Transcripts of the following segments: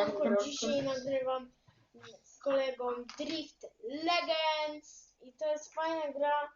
siemanko, dzisiaj nagrywam z kolegą Drift Legends i to jest fajna gra,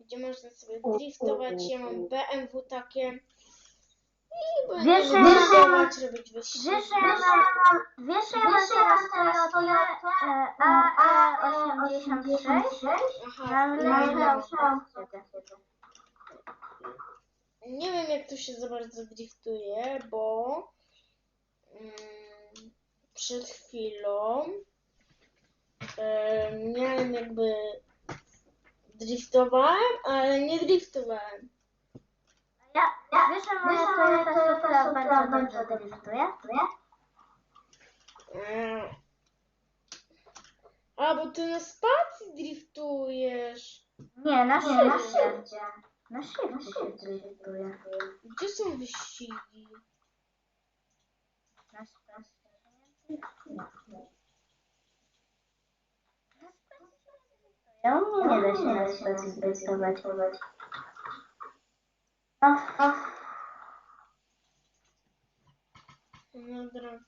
gdzie można sobie driftować, ja mam BMW takie i będę Wiesz, że ja mam- driftować, robić wyścigi. Wiesz, że ja mam, wiesz, ja mam teraz Toyotę AE86? Aha, Mam no, lepszą. nie wiem jak to się za bardzo driftuje, bo mm, przed chwilą e, miałem jakby driftowałem, ale nie driftowałem. Ja, wiesz, że moja Toyota Supra bardzo dobrze driftuje? E, A, bo ty na spacji driftujesz. Nie, na szybcie. Na szybcie się driftuje. Gdzie są wyścigi? Na szybcie. Ja u mnie nie da się na spacji driftować. Ach, ach. No drog.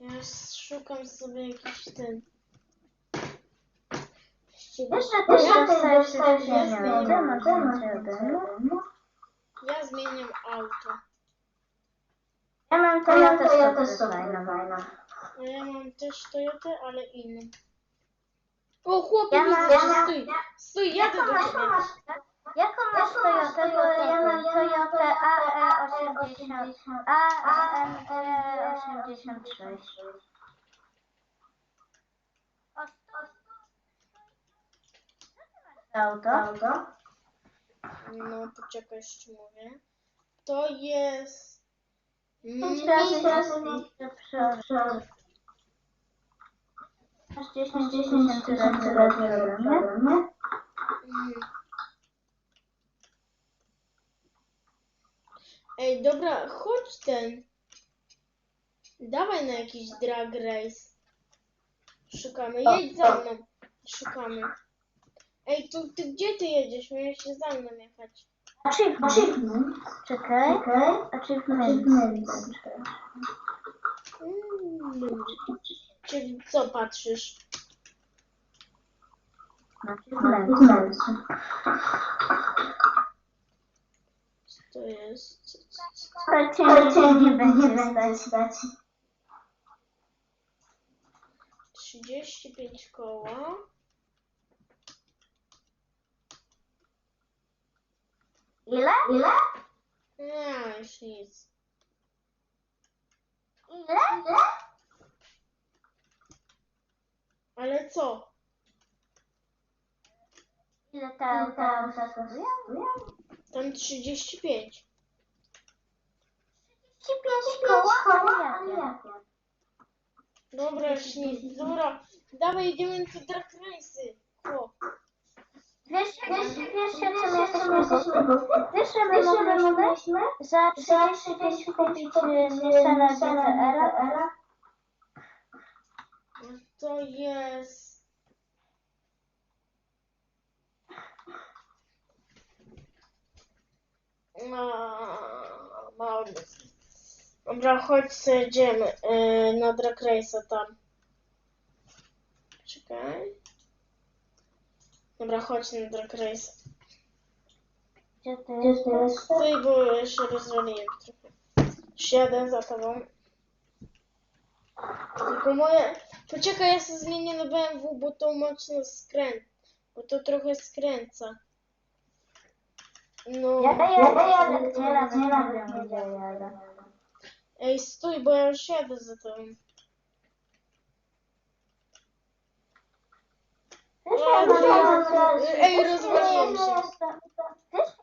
Ja szukam sobie jakiś ten. Wiesz, że ty się dostajesz pieniądze na ten Ja zmieniam auto. Ja mam Toyotę Supra A ja mam też Toyotę, ale inną. O chłopie, Ja mam- ja mam- stój. Stój, jadę do ciebie. Jaką masz Toyotę? Bo ja mam Toyotę E AE80, AMG 86. Auto? No, poczekaj, jeszcze mówię. To jest... Pięć razy do przodu. Masz 10 tysięcy razy do przodu, nie? Mhm. Ej, dobra, chodź ten. Dawaj na jakiś drag race. Szukamy. Jedź za mną. Szukamy. Ej, to ty gdzie ty jedziesz? Miałeś się za mną jechać. Achievement. Czekaj. Achievement. Mm. Czyli co patrzysz? Co to jest? To cię nie będzie stać. 35 koła. Ile? Ile? Nie, już nic. Ile? Ale co? Ile te auta kosztują? Tam 35. 35 koła? Ale jakie? Dobra, już nic. Dobra, dawaj idziemy te drag race'y. O, Wiesz, wiesz, wiesz, co my jesteśmy głupi? Wiesz, że my mogliśmy za 35 kupić e, Nissana GTR-a? To jest... No, nic. Dobra, chodź sobie jedziemy yy, na drag race'a tam. Czekaj. Dobra, chodź na drag race. Gdzie ty jesteś? Stój, bo jeszcze rozwaliłem trochę. Jadę za tobą. Tylko moje... Poczekaj, ja sobie zmienię na BMW, bo to mocno skręt. Bo to trochę skręca. No. Ja jadę, jadę, gdzie jadę, nie wiem, gdzie jadę. Ej, stój, bo ja już jadę za tobą. Ja Ej, rozwaliłem się.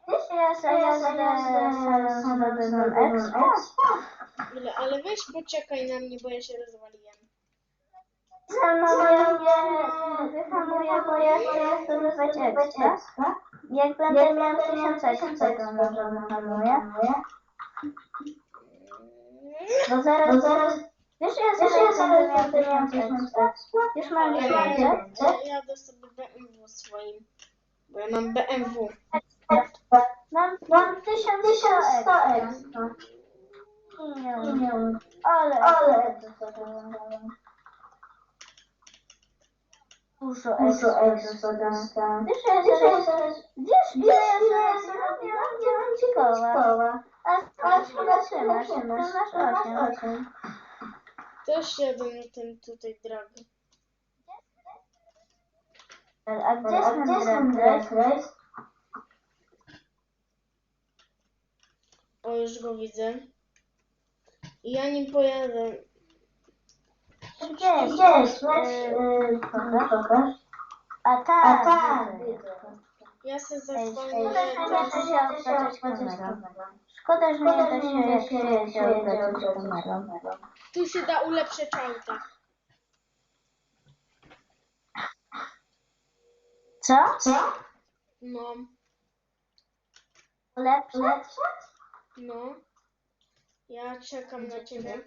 Wiesz, ja ale weź poczekaj na mnie, bo ja się rozwaliłem. Zahamuję, wyhamuję, bo ja chcę zdobywać ekstra. Jak będę miał 1000 ekstra, to może wyhamuję. Bo zaraz, zaraz, wiesz, ja zaraz będę miał 1000 ekstra. Już mam Ja, 900. ja jadę sobie BMW swoim. Bo ja mam BMW. Mam, mam 1100 ekstra. Nie. Ale, ale dostałem. Dużo Dużo. Wiesz, ja zaraz, wiesz, ile ja zaraz zrobiłam? Dziewięcikowa. A teraz trzymasz, ty masz osiem. Też jadę na ten tutaj drag. A gdzie jest ten drag O, już go widzę. I ja nim pojadę. Gdzie jest? Gdzie jest? Yy, yy, pokaż. A A tak, tak, widzę. widzę. Ja zasłonię się kamerą. Szkoda, że nie da się kamerą. Tu się da ulepszyć auta. Co? Co? No, Lepsze? no. Ja czekam na ciebie.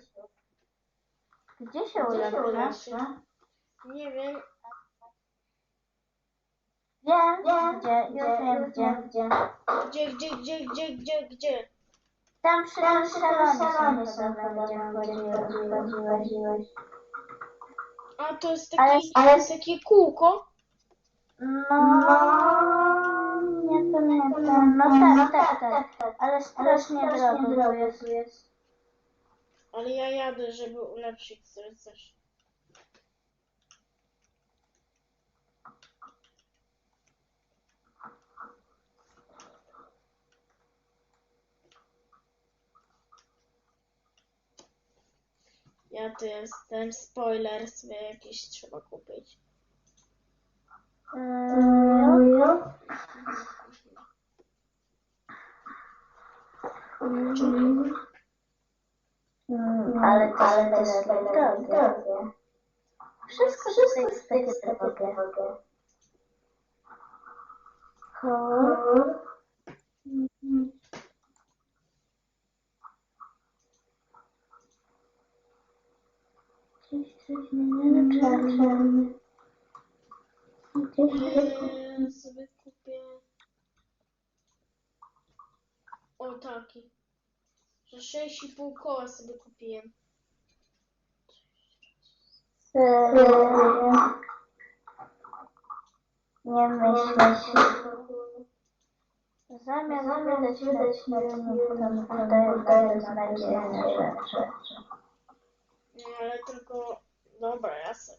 Gdzie się ulepsza? Nie wiem. Wiem, Wiem, gdzie, już wiem gdzie. gdzie. Gdzie, gdzie, gdzie, gdzie, gdzie, gdzie? Tam przy Tam gdzie wchodziłeś. chodziłeś. A to jest Ale- taki, ale- takie kółko. No, nie pamiętam. No tak, tak, tak. Ale strasznie drogo to jest. Ale ja jadę, żeby ulepszyć coś. coś. Ja tu jestem, spoiler sobie jakiś trzeba kupić. Mm, Ale to Ale jest też tyle drogie. drogie. Wszystko Wszystko jest takie drogie. Kur. Gdzieś coś mnie nie czerwony. Gdzieś sobie kupię. O taki. Że 6,5 koła sobie kupiłem. Nie myślę. Zamiast wydać na silnik, to wydaje beznadziejne rzeczy. No ale tylko. Dobra, ja sobie.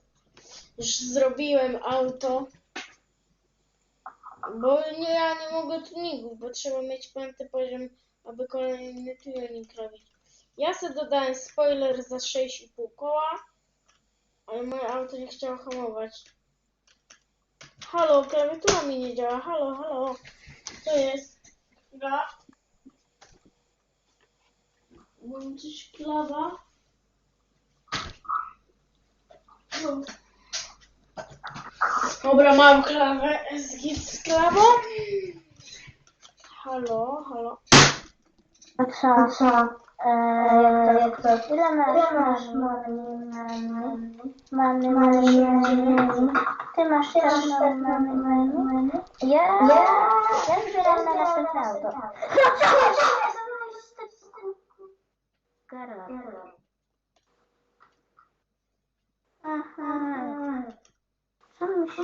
Już zrobiłem auto. Bo nie, ja nie mogę tuningów, bo trzeba mieć piąty poziom, aby kolejny tuning robić. Ja sobie dodałem spoiler za 6,5 koła, ale moje auto nie chciało hamować. Halo, klawiatura mi nie działa. Halo, halo. Co jest? Chwila. Włączyć klawa. No. Dobra, mam klawę. Z klawą. Halo, halo. A co? Co? Eee, Jak to? Ile masz Ile masz mamy, mamy? mamy, mamy, Mamy, mamy, mamy. Ty masz też też mamy, mamy. Ja, Ja? ja zbieram na następne auto. Karol. Aha, co mi się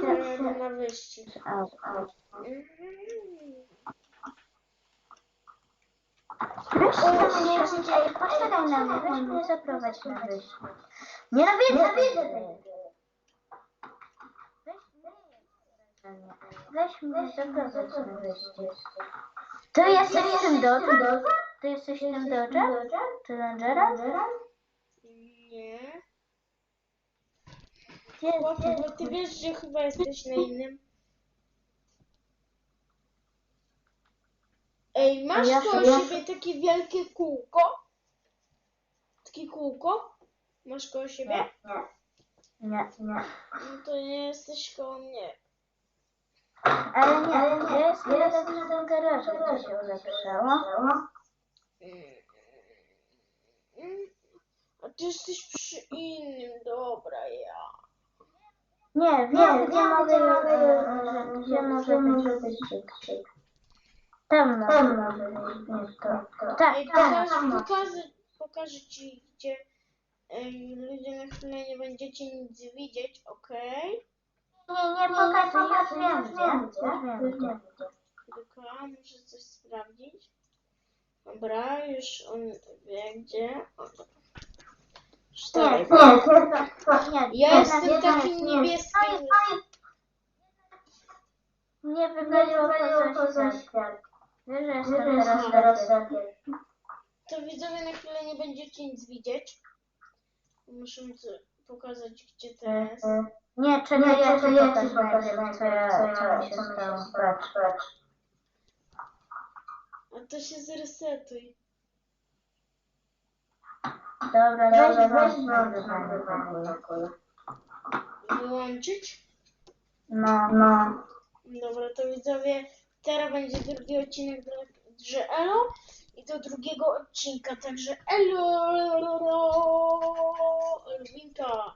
na wyścig. auto? Mhm. Weź tam mnie, ej, poczekaj na mnie, weź mnie zaprowadź na wyścig. Nienawidzę wyścig. Weź mnie zaprowadź na wyścig. Ty jesteś tym Dodge'em? Ty jesteś tym? Czy Rangerem? Nie. Bo ty wiesz, że chyba jesteś na innym. Ej, masz Ja- koło ja- siebie takie wielkie kółko? Takie kółko? Masz koło siebie? Nie, nie. No to nie jesteś koło mnie. Ale nie, ja jestem teraz w tym garażu, gdzie się ulepszało. Mm. A ty jesteś przy innym, dobra, ja. Nie, wiem, gdzie mogę, e, gdzie może być krzyk. To. Tak, Ej, tam. pokaż, pokaż, pokażę ci, gdzie ludzie na chwilę nie będziecie nic widzieć, okej? Nie, nie pokazuj, już wiem gdzie. Już wiem gdzie. Tylko muszę coś sprawdzić. Dobra, już on wie gdzie. O, dobra. Nie, Cztery. nie, to, nie. Ja jestem nie, taki nie. Nie wywaliło poza świat. Wiesz, że jestem teraz lepiej. To widzowie na chwilę nie będziecie nic widzieć. Muszę pokazać, gdzie to jest. Nie, czekaj, ja ci pokażę, co, ja, co mi się stało. Patrz, patrz. A to się zresetuj. Dobra, weź, weź znowu Wyłączyć? No, no. Dobra, to widzowie, teraz będzie drugi odcinek dla że Elo i do drugiego odcinka, także Elo, Elwinka.